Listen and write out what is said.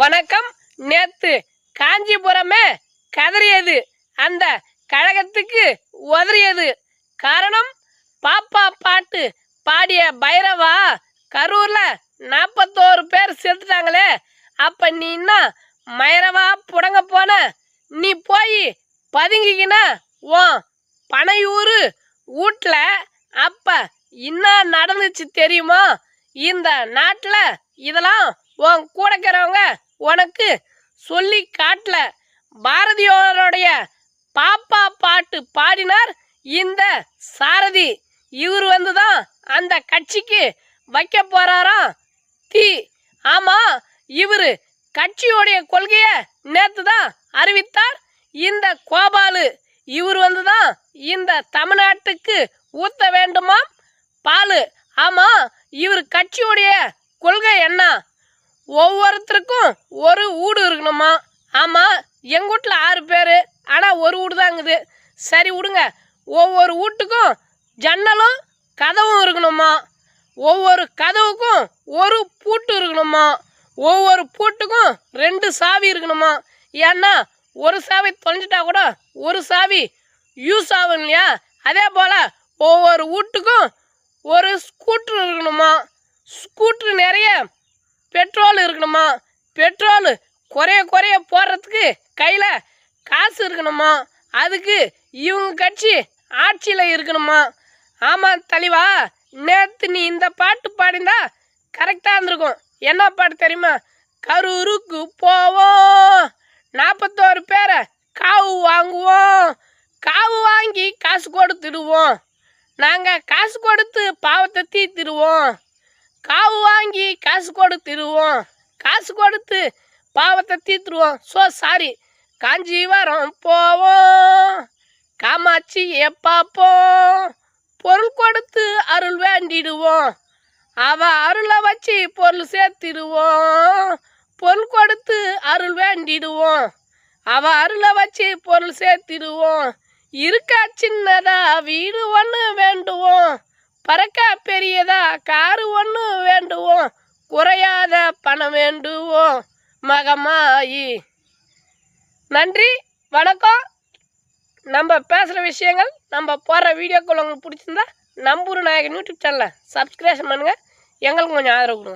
வணக்கம். நேத்து காஞ்சிபுரமே கதறியது. அந்த கழகத்துக்கு உதறியது. காரணம் பாப்பா பாட்டு பாடிய பைரவா கரூர்ல நாற்பத்தோரு பேர் செத்துட்டாங்களே. அப்ப நீ என்ன மயிரவா புடங்க போன? நீ போய் பதுங்கிக்கினா உன் பனையூர் வீட்டில் அப்ப என்ன நடந்துச்சு தெரியுமா? இந்த நாட்டில் இதெல்லாம் உன் கூட இருக்கிறவங்க உனக்கு சொல்லி காட்டல. பாரதியோருடைய பாப்பா பாட்டு பாடினார் இந்த சாரதி. இவர் வந்து தான் அந்த கட்சிக்கு வைக்க போறாராம் தீ. ஆமா இவர் கட்சியோடைய கொள்கையை நேத்து தான் அறிவித்தார். இந்த கோபாலு இவர் வந்து தான் இந்த தமிழ்நாட்டுக்கு ஊத்த வேண்டுமாம். பாலு ஆமா இவர் கட்சியுடைய கொள்கை என்ன? ஒவ்வொருத்தருக்கும் ஒரு வீடு இருக்கணுமா? ஆமாம் எங்கள் வீட்டில் ஆறு பேர் ஆனால் ஒரு வீடு தாங்குது சரி விடுங்க. ஒவ்வொரு வீட்டுக்கும் ஜன்னலும் கதவும் இருக்கணுமா? ஒவ்வொரு கதவுக்கும் ஒரு பூட்டு இருக்கணுமா? ஒவ்வொரு பூட்டுக்கும் ரெண்டு சாவி இருக்கணுமா? ஏன்னா ஒரு சாவி தொலைஞ்சிட்டா கூட ஒரு சாவி யூஸ் ஆகும் இல்லையா? அதே போல் ஒவ்வொரு வீட்டுக்கும் ஒரு ஸ்கூட்ரு இருக்கணுமா? பெட்ரோல் இருக்கணுமா? பெட்ரோல் குறைய குறைய போடுறதுக்கு கையில் காசு இருக்கணுமா? அதுக்கு இவங்க கட்சி ஆட்சியில் இருக்கணுமா? ஆமாம் தலைவா நேற்று நீ இந்த பாட்டு பாடிந்தா கரெக்டாக இருந்திருக்கும். என்ன பாட்டு தெரியுமா? கரூருக்கு போவோம். நாற்பத்தோரு பேரை காவு வாங்குவோம். காவு வாங்கி காசு கொடுத்துடுவோம். நாங்கள் காசு கொடுத்து பாவத்தை தீர்த்திடுவோம். காவு வாங்கி காசு கொடுத்துருவோம் காசு கொடுத்து பாவத்தை தீர்த்துருவோம். ஸோ சாரி காஞ்சிவரம் போவோம். காமாட்சியை பார்ப்போம் பொருள் கொடுத்து அருள் வேண்டிடுவோம். அவ அருளை வச்சு பொருள் சேர்த்திடுவோம். பொருள் கொடுத்து அருள் வேண்டிடுவோம். அவ அருளை வச்சு பொருள் சேர்த்திடுவோம். இருக்கா சின்னதா வீடு பறக்கா பெரியதா காரு ஒன்று வேண்டுவோம் குறையாத பணம் வேண்டுவோம் மகமாயி. நன்றி வணக்கம். நம்ம பேசுகிற விஷயங்கள் நம்ம போடுற வீடியோக்கள் உங்களுக்கு பிடிச்சிருந்தா நம்பூர் நாயகன் யூடியூப் சேனலை சப்ஸ்கிரேஷன் பண்ணுங்கள் எங்களுக்கு கொஞ்சம் ஆதரவு கொடுங்க.